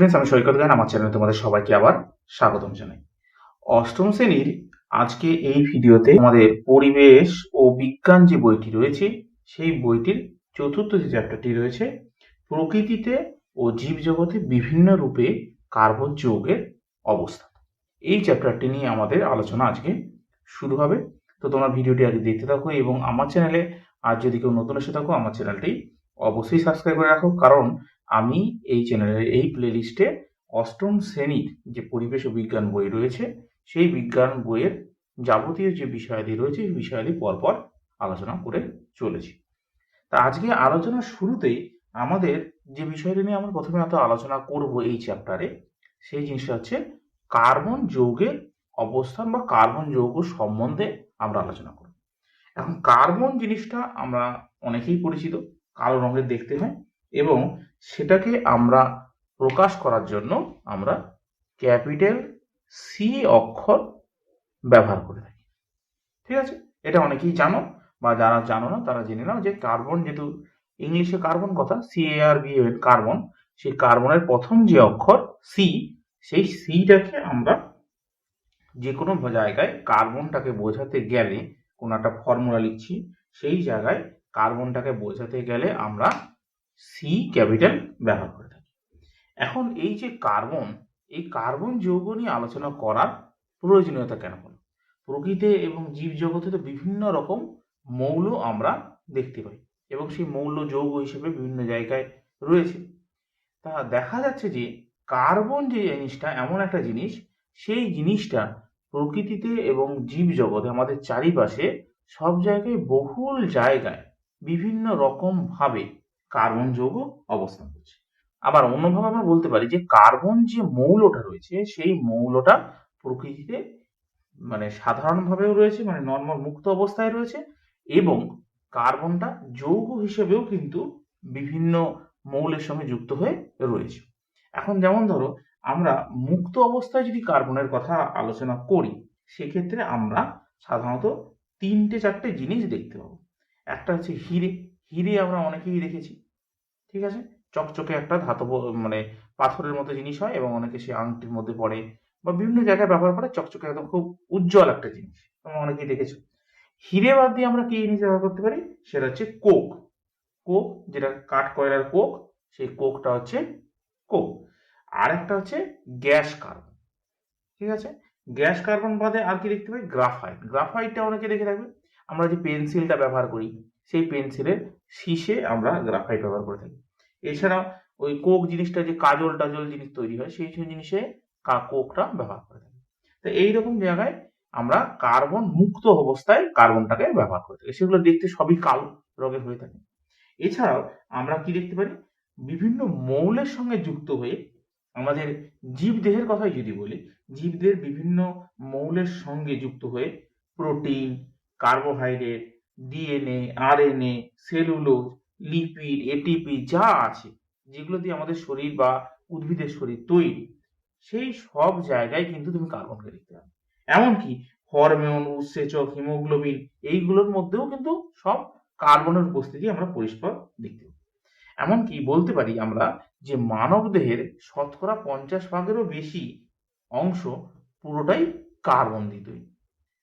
Students আমি সৈকত গান, আমার চ্যানেলে তোমাদের সবাইকে আবার স্বাগতম জানাই। অষ্টম শ্রেণির আজকে এই ভিডিওতে আমাদের পরিবেশ ও বিজ্ঞান যে বইটি রয়েছে, সেই বইটির চতুর্থ যে চ্যাপ্টারটি রয়েছে, প্রকৃতিতে ও জীবজগতে বিভিন্ন রূপে কার্বন যৌগের অবস্থা। এই চ্যাপ্টারটি নিয়ে আমাদের আলোচনা আজকে শুরু হবে। তো তোমরা ভিডিওটি আগে দেখতে থাকো এবং আমার চ্যানেলে আর যদি কেউ নতুন এসে থাকো, আমার চ্যানেলটি অবশ্যই সাবস্ক্রাইব করে রাখো। কারণ আমি এই চ্যানেলের এই প্লেলিস্টে অষ্টম শ্রেণির যে পরিবেশ ও বিজ্ঞান বই রয়েছে, সেই বিজ্ঞান বইয়ের যাবতীয় যে বিষয়াদি রয়েছে, সেই বিষয়াদি পরপর আলোচনা করে চলেছি। তা আজকে আলোচনার শুরুতেই আমাদের যে বিষয়টি নিয়ে আমরা প্রথমে এত আলোচনা করব এই চ্যাপ্টারে সেই জিনিসটা হচ্ছে কার্বন যৌগের অবস্থান বা কার্বন যৌগ সম্বন্ধে আমরা আলোচনা করব। এখন কার্বন জিনিসটা আমরা অনেকেই পরিচিত, কালো রঙের দেখতে হয় এবং সেটাকে আমরা প্রকাশ করার জন্য আমরা ক্যাপিটাল সি অক্ষর ব্যবহার করে থাকি। ঠিক আছে? এটা অনেকেই জানো বা যারা জানো না, তারা জেনে নাও যে কার্বন যেহেতু ইংলিশে কার্বন কথা C A R B N carbon, সেই কার্বনের প্রথম যে অক্ষর সি সেই সিটাকে আমরা যে কোনো জায়গায় কার্বনটাকে বোঝাতে গেলে, কোনো একটা ফর্মুলা লিখছি, সেই জায়গায় কার্বনটাকে বোঝাতে গেলে আমরা সি ক্যাপিটাল ব্যবহার করে থাকি। এখন এই যে কার্বন এই কার্বন যৌগ নিয়ে আলোচনা করার প্রয়োজনীয়তা কেন হলো? প্রকৃতি এবং জীবজগতে তো বিভিন্ন রকম মৌল আমরা দেখতে পাই এবং সেই মৌল যৌগ হিসেবে বিভিন্ন জায়গায় রয়েছে। তা দেখা যাচ্ছে যে কার্বন যে জিনিসটা, এমন একটা জিনিস, সেই জিনিসটা প্রকৃতিতে এবং জীবজগতে আমাদের চারিপাশে সব জায়গায় বহুল জায়গায় বিভিন্ন রকম ভাবে কার্বন যৌগ অবস্থান করছে। আবার অন্যভাবে আমরা বলতে পারি যে কার্বন যে মৌলটা রয়েছে, সেই মৌলটা প্রকৃতিতে মানে সাধারণভাবেও রয়েছে মানে নর্মাল মুক্ত অবস্থায় রয়েছে এবং কার্বনটা যৌগ হিসেবেও কিন্তু বিভিন্ন মৌলের সঙ্গে যুক্ত হয়ে রয়েছে। এখন যেমন ধরো, আমরা মুক্ত অবস্থায় যদি কার্বনের কথা আলোচনা করি, সেক্ষেত্রে আমরা সাধারণত তিনটে চারটে জিনিস দেখতে পাবো। একটা হচ্ছে হিরে। হিরে আমরা অনেকেই দেখেছি, ঠিক আছে? চকচকে একটা ধাতব মানে পাথরের মতো জিনিস হয় এবং অনেকে সেই আংটির মধ্যে পড়ে বা বিভিন্ন জায়গায় ব্যবহার করে, চকচকে একদম খুব উজ্জ্বল একটা জিনিস, তোমরা অনেকেই দেখেছ। হিরে বাদ দিয়ে আমরা কি জিনিস ব্যবহার করতে পারি? সেটা হচ্ছে কোক কোক যেটা কাঠ কয়লার কোক, সেই কোকটা হচ্ছে কোক। আর একটা হচ্ছে গ্যাস কার্বন, ঠিক আছে? গ্যাস কার্বন বাদে আর কি দেখতে পাই? গ্রাফাইট। গ্রাফাইটটা অনেকে দেখে থাকবে। আমরা যে পেন্সিলটা ব্যবহার করি, সেই পেন্সিলের শীষে আমরা গ্রাফাইট ব্যবহার করে থাকি। এছাড়াও ওই কোক জিনিসটা যে কাজল টাজল জিনিস তৈরি হয়, সেই জিনিসে কোকটা ব্যবহার করে থাকি। তো এইরকম জায়গায় আমরা কার্বন মুক্ত অবস্থায় কার্বনটাকে ব্যবহার করে থাকি। সেগুলো দেখতে সবই কালো রঙের হয়ে থাকে। এছাড়াও আমরা কি দেখতে পারি? বিভিন্ন মৌলের সঙ্গে যুক্ত হয়ে আমাদের জীবদেহের কথাই যদি বলি, জীবদের বিভিন্ন মৌলের সঙ্গে যুক্ত হয়ে protein carbohydrate DNA RNA cellulose lipid ATP যা আছে, যেগুলো দিয়ে আমাদের শরীর বা উদ্ভিদের শরীর তৈরি, সেই সব জায়গায় কিন্তু তুমি কার্বনকে দেখতে পাবে। এমনকি হরমোন উৎসেচক হিমোগ্লোবিন এইগুলোর মধ্যেও কিন্তু সব কার্বনের উপস্থিতি আমরা পরিষ্কার দেখতে পাবো। এমনকি বলতে পারি আমরা যে মানব দেহের শতকরা পঞ্চাশ ভাগেরও বেশি অংশ পুরোটাই কার্বন দিয়ে তৈরি।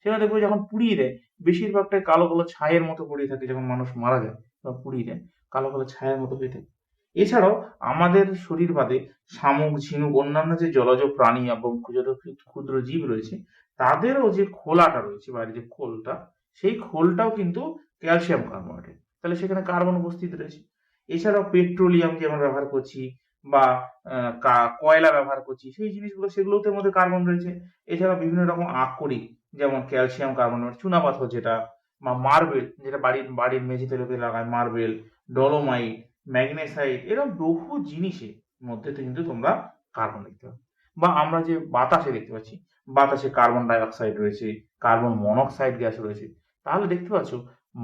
সেখানে দেখব যখন পুড়িয়ে দেয় বেশিরভাগটাই কালো কালো ছায়ের মতো পড়িয়ে থাকে, যখন মানুষ মারা যায় বা পুড়িয়ে দেয় কালো কালো ছায়ের মতো হয়ে থাকে। এছাড়াও আমাদের শরীর বাদে শামুক, ঝিনুক, অন্যান্য যে জলজ প্রাণী এবং ক্ষুদ্র ক্ষুদ্র জীব রয়েছে, তাদেরও যে খোলাটা রয়েছে বাইরে যে খোলটা, সেই খোলটাও কিন্তু ক্যালসিয়াম কার্বোনেটেড তাহলে সেখানে কার্বন উপস্থিত রয়েছে। এছাড়াও পেট্রোলিয়াম যে আমরা ব্যবহার করছি, বা কয়লা ব্যবহার করছি, সেই জিনিসগুলো, সেগুলোতে মধ্যে কার্বন রয়েছে। এছাড়া বিভিন্ন রকম আকরিক যেমন ক্যালসিয়াম কার্বনেট চুনাপাথর যেটা, বা মার্বেল যেটা বাড়ির বাড়ির মেঝেতে লোকে লাগায় মার্বেল ডলোমাইট ম্যাগনেসাইট এরকম বহু জিনিসের মধ্যে কিন্তু তোমরা কার্বন দেখতে পাবে। বা আমরা যে বাতাসে দেখতে পাচ্ছি, বাতাসে কার্বন ডাইঅক্সাইড রয়েছে কার্বন মনোক্সাইড গ্যাস রয়েছে, তাহলে দেখতে পাচ্ছ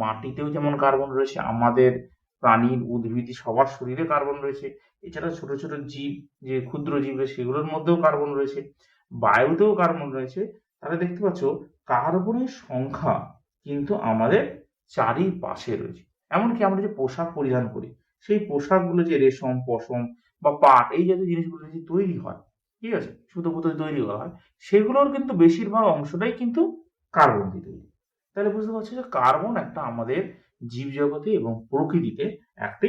মাটিতেও যেমন কার্বন রয়েছে, আমাদের প্রাণীর উদ্ভিদ, সবার শরীরে কার্বন রয়েছে, এছাড়া ছোট ছোট জীব, যে ক্ষুদ্র জীব সেগুলোর মধ্যেও কার্বন রয়েছে, বায়ুতেও কার্বন রয়েছে তাহলে দেখতে পাচ্ছ কার্বনের সংখ্যা কিন্তু আমাদের চারিপাশে রয়েছে। এমনকি আমরা যে পোশাক পরিধান করি, সেই পোশাকগুলো যে রেশম, পশম বা পাট, এই জাতীয় জিনিসগুলো যে তৈরি হয়, ঠিক আছে, সুতো পুতো তৈরি করা হয়, সেগুলোর কিন্তু বেশিরভাগ অংশটাই কিন্তু কার্বন দিয়ে তৈরি। তাহলে বুঝতে পারছ যে কার্বন একটা আমাদের জীবজগতে এবং প্রকৃতিতে একটি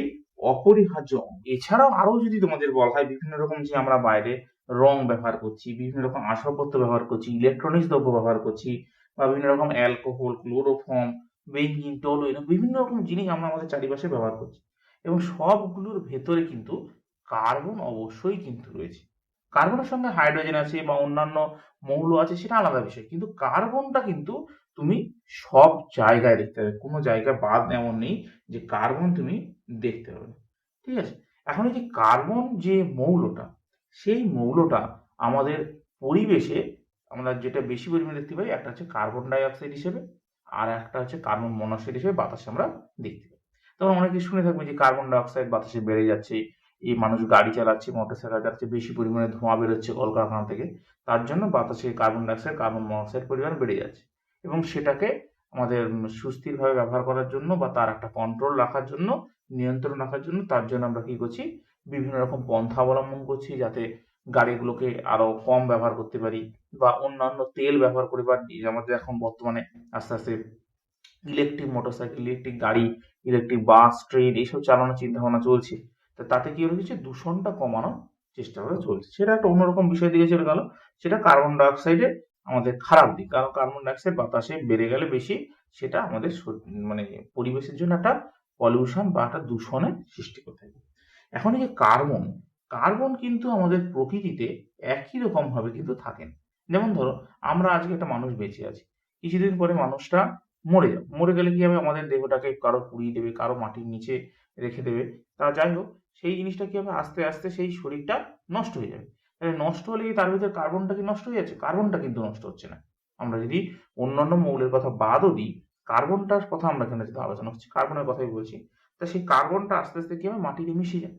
অপরিহার্য এছাড়াও আরও যদি তোমাদের বলা হয়, বিভিন্ন রকম যে আমরা বাইরে রং ব্যবহার করছি, বিভিন্ন রকম আসবাবপত্র ব্যবহার করছি ইলেকট্রনিক্স দ্রব্য ব্যবহার করছি, বা বিভিন্ন রকম অ্যালকোহল ক্লোরোফর্ম বেঞ্জিন এরকম বিভিন্ন রকম জিনিস আমরা আমাদের চারিপাশে ব্যবহার করছি। এবং সবগুলোর ভেতরে কিন্তু কার্বন অবশ্যই কিন্তু রয়েছে। কার্বনের সঙ্গে হাইড্রোজেন আছে বা অন্যান্য মৌল আছে, সেটা আলাদা বিষয়। কিন্তু কার্বনটা কিন্তু তুমি সব জায়গায় দেখতে পাবে। কোনো জায়গায় বাদ এমন নেই যে কার্বন তুমি দেখতে পাবে। ঠিক আছে? এখন এই যে কার্বন যে মৌলটা সেই মৌলটা আমাদের পরিবেশে আমরা যেটা বেশি পরিমাণে দেখতে পাই, একটা হচ্ছে কার্বন ডাই অক্সাইড হিসেবে আর একটা হচ্ছে কার্বন মনোক্সাইড হিসেবে বাতাসে আমরা দেখতে পাই। তখন অনেকে শুনে থাকবে যে কার্বন ডাই অক্সাইড বাতাসে বেড়ে যাচ্ছে, এই মানুষ গাড়ি চালাচ্ছে মোটর সাইকেল চালাচ্ছে, বেশি পরিমাণে ধোঁয়া বেরোচ্ছে কলকারখানা থেকে, তার জন্য বাতাসে carbon dioxide carbon monoxide পরিমাণ বেড়ে যাচ্ছে। এবং সেটাকে আমাদের সুস্থিরভাবে ব্যবহার করার জন্য বা তার একটা কন্ট্রোল রাখার জন্য, নিয়ন্ত্রণ রাখার জন্য তার জন্য আমরা কি করছি বিভিন্ন রকম পন্থা অবলম্বন করছি যাতে গাড়িগুলোকে আরও কম ব্যবহার করতে পারি বা অন্যান্য তেল ব্যবহার করে বা আমাদের এখন বর্তমানে আস্তে আস্তে ইলেকট্রিক মোটরসাইকেল, ইলেকট্রিক গাড়ি, ইলেকট্রিক বাস, ট্রেন এইসব চালানোর চিন্তা ভাবনা চলছে। তো তাতে কি হচ্ছে দূষণটা কমানোর চেষ্টা করা চলছে। সেটা একটা অন্যরকম বিষয় দিকে চলে গেল। সেটা কার্বন ডাইঅক্সাইডের আমাদের খারাপ দিক। কারণ কার্বন ডাইঅক্সাইড বাতাসে বেড়ে গেলে বেশি সেটা আমাদের মানে পরিবেশের জন্য একটা পলিউশন বা একটা দূষণের সৃষ্টি করতে থাকে এখন এই যে কার্বন কার্বন কিন্তু আমাদের প্রকৃতিতে একই রকম ভাবে কিন্তু থাকেন। যেমন ধরো, আমরা আজকে একটা মানুষ বেঁচে আছি। কিছুদিন পরে মানুষটা মরে যাবে। মরে গেলে কি হবে? আমাদের দেহটাকে কারও পুড়িয়ে দেবে, কারও মাটির নিচে রেখে দেবে। তা যাই হোক, সেই জিনিসটা কি হবে? আস্তে আস্তে সেই শরীরটা নষ্ট হয়ে যাবে। তাহলে নষ্ট হলে তার ভিতরে কার্বনটা কি নষ্ট হয়ে যাচ্ছে? কার্বনটা কিন্তু নষ্ট হচ্ছে না। আমরা যদি অন্যান্য মৌলের কথা বাদও দিই, কার্বনটার কথা আমরা এখানে যদি আলোচনা করছি? কার্বনের কথাই বলছি। তা সেই কার্বনটা আস্তে আস্তে কি হবে মাটিতে মিশে যায়।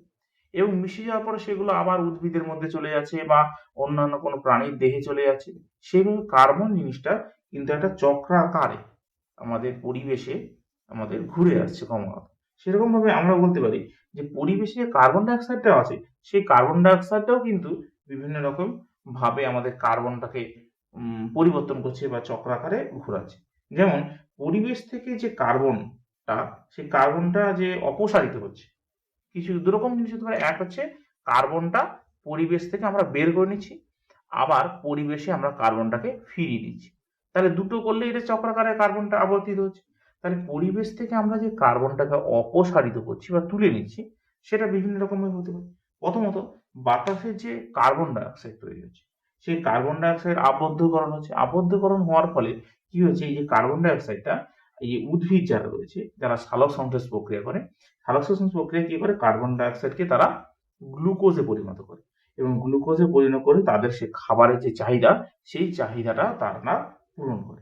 এবং মিশে যাওয়ার পরে সেগুলো আবার উদ্ভিদের মধ্যে চলে যাচ্ছে বা অন্যান্য কোনো প্রাণীর দেহে চলে যাচ্ছে। সেইভাবে কার্বন জিনিসটা কিন্তু একটা চক্রাকারে আমাদের পরিবেশে আমাদের ঘুরে আসছে ক্রমাগত। সেরকম ভাবে আমরা বলতে পারি যে পরিবেশে যে কার্বন ডাইঅক্সাইডটাও আছে, সেই কার্বন ডাইঅক্সাইডটাও কিন্তু বিভিন্ন রকম ভাবে আমাদের কার্বনটাকে পরিবর্তন করছে বা চক্রাকারে ঘোরাচ্ছে। যেমন পরিবেশ থেকে যে কার্বনটা সেই কার্বনটা যে অপসারিত হচ্ছে। কিছু দুরকম জিনিস হতে পারে। এক হচ্ছে কার্বনটা পরিবেশ থেকে আমরা বের করে নিচ্ছি, আবার পরিবেশে আমরা কার্বনটাকে ফিরিয়ে দিচ্ছি তাহলে দুটো করলে এটা চক্রাকারে কার্বনটা আবর্তিত হচ্ছে। তাহলে পরিবেশ থেকে আমরা যে কার্বনটাকে অপসারিত করছি বা তুলে নিচ্ছি, সেটা বিভিন্ন রকমের হতে পারে। প্রথমত বাতাসে যে কার্বন ডাইঅক্সাইড তৈরি হচ্ছে, সেই কার্বন ডাইঅক্সাইড আবদ্ধকরণ হচ্ছে। আবদ্ধকরণ হওয়ার ফলে কি হচ্ছে? এই যে কার্বন ডাইঅক্সাইডটা এই যে উদ্ভিদ যারা রয়েছে, যারা সালোক সংশ্লেষ প্রক্রিয়া করে, সালোক সংশ্লেষ প্রক্রিয়া কি করে? কার্বন ডাইঅক্সাইডকে তারা গ্লুকোজে পরিণত করে। এবং গ্লুকোজে পরিণত করে তাদের সে খাবারের যে চাহিদা, সেই চাহিদাটা তারা পূরণ করে।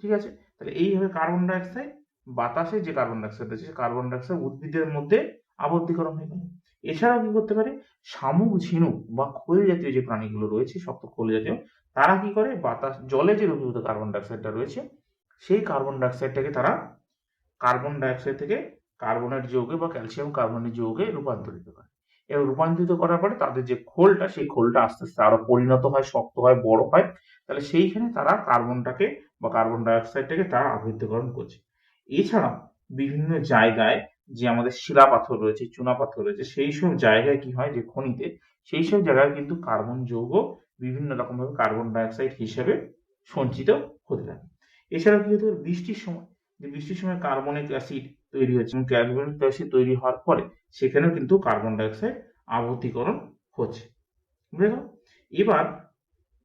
ঠিক আছে? তাহলে এইভাবে কার্বন ডাইঅক্সাইড বাতাসে যে কার্বন ডাইঅক্সাইড আছে কার্বন ডাইঅক্সাইড উদ্ভিদের মধ্যে আবদ্ধীকরণ হয়ে গেল। এছাড়াও কি করতে পারে? শামুক, ঝিনুক বা খোল জাতীয় যে প্রাণীগুলো রয়েছে, শক্ত খোল জাতীয়, তারা কি করে? বাতাস, জলে যে দ্রবীভূত কার্বন ডাইঅক্সাইডটা রয়েছে সেই কার্বন ডাইঅক্সাইডটাকে তারা কার্বন ডাইঅক্সাইড থেকে কার্বনের যৌগে বা ক্যালসিয়াম কার্বনের যৌগে রূপান্তরিত করে। এবং রূপান্তরিত করার পরে তাদের যে খোলটা, সেই খোলটা আস্তে আস্তে আরও পরিণত হয়, শক্ত হয়, বড় হয়। তাহলে সেইখানে তারা কার্বনটাকে বা কার্বন ডাইঅক্সাইডটাকে তারা আবৃতকরণ করছে। এছাড়া বিভিন্ন জায়গায় যে আমাদের শিলা পাথর রয়েছে চুনা পাথর রয়েছে, সেই সব জায়গায় কি হয় যে খনিতে, সেই সব জায়গায় কিন্তু কার্বন যৌগ বিভিন্ন রকমভাবে কার্বন ডাইঅক্সাইড হিসেবে সঞ্চিত হতে থাকে। এছাড়াও কি হতে পারে? বৃষ্টির সময়, যে বৃষ্টির সময় কার্বনিক অ্যাসিড তৈরি হচ্ছে এবং কার্বনিক অ্যাসিড তৈরি হওয়ার পরে সেখানেও কিন্তু কার্বন ডাইঅক্সাইড আবর্তীকরণ হচ্ছে। বুঝে গেল এবার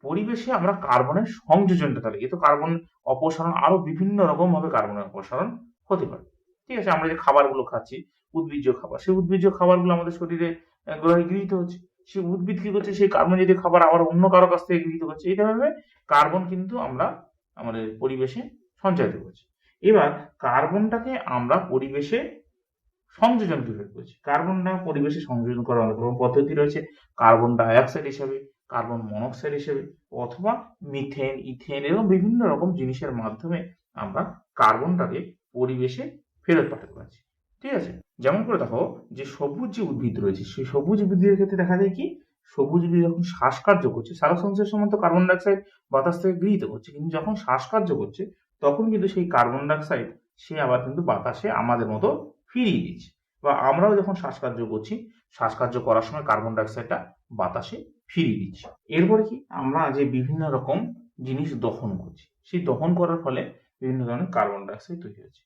পরিবেশে আমরা কার্বনের সংযোজনটা তাহলে, এ তো কার্বন অপসারণ, আরও বিভিন্ন রকম ভাবে কার্বনের অপসারণ হতে পারে। ঠিক আছে, আমরা যে খাবারগুলো খাচ্ছি, উদ্ভিজ্জ খাবার, সেই উদ্ভিজ্জ খাবারগুলো আমাদের শরীরে গ্রহে গৃহীত হচ্ছে। সেই উদ্ভিদ কি করছে? সেই কার্বন জাতীয় খাবার আবার অন্য কারও কাছ থেকে গৃহীত করছে। এইভাবে কার্বন কিন্তু আমরা আমাদের পরিবেশে সঞ্চারিত করছি। এবার কার্বনটাকে আমরা পরিবেশে সংযোজন কীভাবে করছি। কার্বনটা পরিবেশে সংযোজন করার অনেক রকম পদ্ধতি রয়েছে। কার্বন ডাইঅক্সাইড হিসাবে, কার্বন মনোক্সাইড হিসেবে, অথবা মিথেন, ইথেন এরকম বিভিন্ন রকম জিনিসের মাধ্যমে আমরা কার্বনটাকে পরিবেশে ফেরত পাঠাতে পারছি। ঠিক আছে? যেমন করে দেখো যে সবুজ যে উদ্ভিদ রয়েছে, সেই সবুজ উদ্ভিদের ক্ষেত্রে দেখা যায় কি? সবুজ উদ্ভিদ যখন শ্বাসকার্য করছে সারা সংসারের সময় তো কার্বন ডাইঅক্সাইড বাতাস থেকে গৃহীত করছে, কিন্তু যখন শ্বাসকার্য করছে, তখন কিন্তু সেই কার্বন ডাইঅক্সাইড সে আবার কিন্তু বাতাসে আমাদের মতো ফিরিয়ে দিচ্ছে বা আমরাও যখন শ্বাসকার্য করছি, শ্বাসকার্য করার সময় কার্বন ডাইঅক্সাইডটা বাতাসে ফিরিয়ে দিচ্ছি এরপরে কি? আমরা যে বিভিন্ন রকম জিনিস দহন করছি, সেই দহন করার ফলে বিভিন্ন ধরনের কার্বন ডাইঅক্সাইড তৈরি হচ্ছে।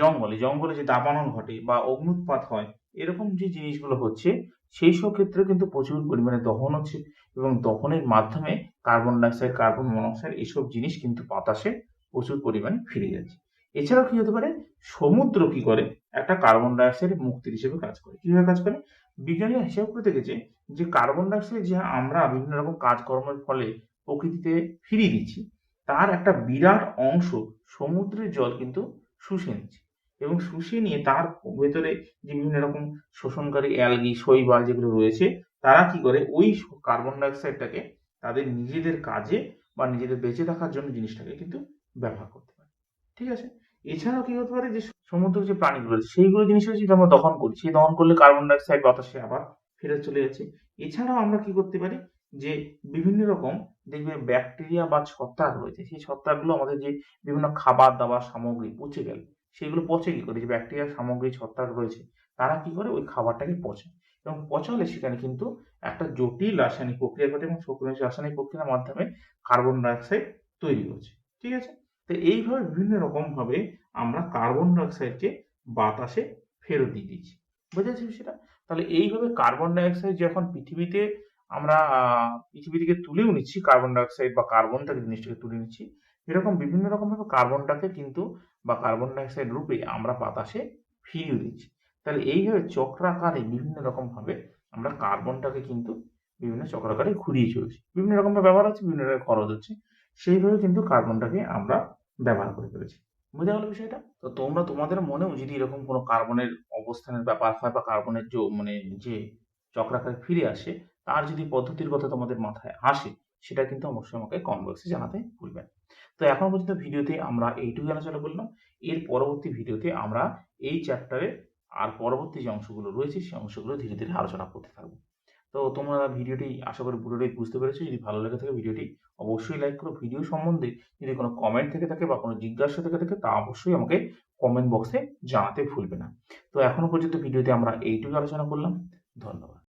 জঙ্গলে জঙ্গলে যে দাবানল ঘটে বা অগ্নুৎপাত হয়, এরকম যে জিনিসগুলো হচ্ছে সেই সব ক্ষেত্রে কিন্তু প্রচুর পরিমাণে দহন হচ্ছে এবং দহনের মাধ্যমে কার্বন ডাইঅক্সাইড কার্বন মনোক্সাইড এইসব জিনিস কিন্তু বাতাসে প্রচুর পরিমাণে ফিরে যাচ্ছে। এছাড়াও কি হতে পারে? সমুদ্র কি করে? একটা কার্বন ডাইঅক্সাইড মুক্তির হিসেবে কাজ করে। কীভাবে কাজ করে? বিজ্ঞানীরা হিসাব করে দেখেছে যে কার্বন ডাইঅক্সাইড যে আমরা বিভিন্ন রকম কাজকর্মের ফলে প্রকৃতিতে ফিরিয়ে দিচ্ছি, তার একটা বিরাট অংশ সমুদ্রের জল কিন্তু শুষে নিচ্ছে। এবং শুষে নিয়ে তার ভেতরে যে বিভিন্ন রকম শোষণকারী অ্যালগি, শৈবাল যেগুলো রয়েছে, তারা কি করে? ওই কার্বন ডাইঅক্সাইডটাকে তাদের নিজেদের কাজে বা নিজেদের বেঁচে থাকার জন্য জিনিসটাকে কিন্তু ব্যবহার করতে পারে। ঠিক আছে? এছাড়াও কি হতে পারে যে সমুদ্র যে প্রাণীগুলো রয়েছে, সেইগুলো জিনিসের যদি আমরা দহন করি, সেই দহন করলে কার্বন ডাইঅক্সাইড বাতাসে আবার ফেরত চলে যাচ্ছে। এছাড়াও আমরা কি করতে পারি? যে বিভিন্ন রকম দেখবে ব্যাকটেরিয়া বা ছত্রাক রয়েছে, সেই ছত্রাকগুলো আমাদের যে বিভিন্ন খাবার দাবার সামগ্রী পচে গেলে সেগুলো পচে কি করে? যে ব্যাকটেরিয়া সামগ্রী ছত্রাক রয়েছে, তারা কি করে? ওই খাবারটাকে পচে। এবং পচালে সেখানে কিন্তু একটা জটিল রাসায়নিক প্রক্রিয়া ঘটে এবং রাসায়নিক প্রক্রিয়ার মাধ্যমে কার্বন ডাইঅক্সাইড তৈরি হচ্ছে। ঠিক আছে? তো এইভাবে বিভিন্ন রকম ভাবে আমরা কার্বন ডাইঅক্সাইডকে বাতাসে ফেরত দিয়ে দিচ্ছি বোঝা যাচ্ছে সেটা তাহলে এইভাবে কার্বন ডাইঅক্সাইড যখন পৃথিবীতে আমরা পৃথিবী থেকে তুলেও নিচ্ছি কার্বন ডাইঅক্সাইড বা কার্বনটাকে জিনিসটাকে তুলে নিচ্ছি, এরকম বিভিন্ন রকমভাবে কার্বনটাকে কিন্তু বা কার্বন ডাইঅক্সাইড রূপে আমরা বাতাসে ফিরিয়ে দিচ্ছি। তাহলে এইভাবে চক্রাকারে বিভিন্ন রকমভাবে আমরা কার্বনটাকে কিন্তু বিভিন্ন চক্রাকারে ঘুরিয়ে চলছি। বিভিন্ন রকমভাবে ব্যবহার হচ্ছে, বিভিন্ন রকম খরচ হচ্ছে। সেইভাবে কিন্তু কার্বনটাকে আমরা ব্যবহার করে ফেলেছি। বোঝা গেল বিষয়টা? তো তোমরা তোমাদের মনেও যদি এরকম কোনো কার্বনের অবস্থানের ব্যাপার হয় বা কার্বনের যে মানে যে চক্রাকারে ফিরে আসে, তার যদি পদ্ধতির কথা তোমাদের মাথায় আসে, সেটা কিন্তু অবশ্যই আমাকে কমেন্ট বক্সে জানাতে ভুলবেন তো এখন পর্যন্ত ভিডিওতে আমরা এইটুকু আলোচনা করলাম। এর পরবর্তী ভিডিওতে আমরা এই চ্যাপ্টারে আর পরবর্তী যে অংশগুলো রয়েছে, সেই অংশগুলো ধীরে ধীরে আলোচনা করতে থাকব। তো তোমরা ভিডিওটি আশা করি পুরোটাই বুঝতে পেরেছ। যদি ভালো লেগে থাকে ভিডিওটি, অবশ্যই লাইক করো। ভিডিও সম্বন্ধে যদি কোনো কমেন্ট থেকে থাকে বা কোনো জিজ্ঞাসা থেকে থাকে, তা অবশ্যই আমাকে কমেন্ট বক্সে জানাতে ভুলবে না। তো এখনও পর্যন্ত ভিডিওতে আমরা এইটুকু আলোচনা করলাম। ধন্যবাদ।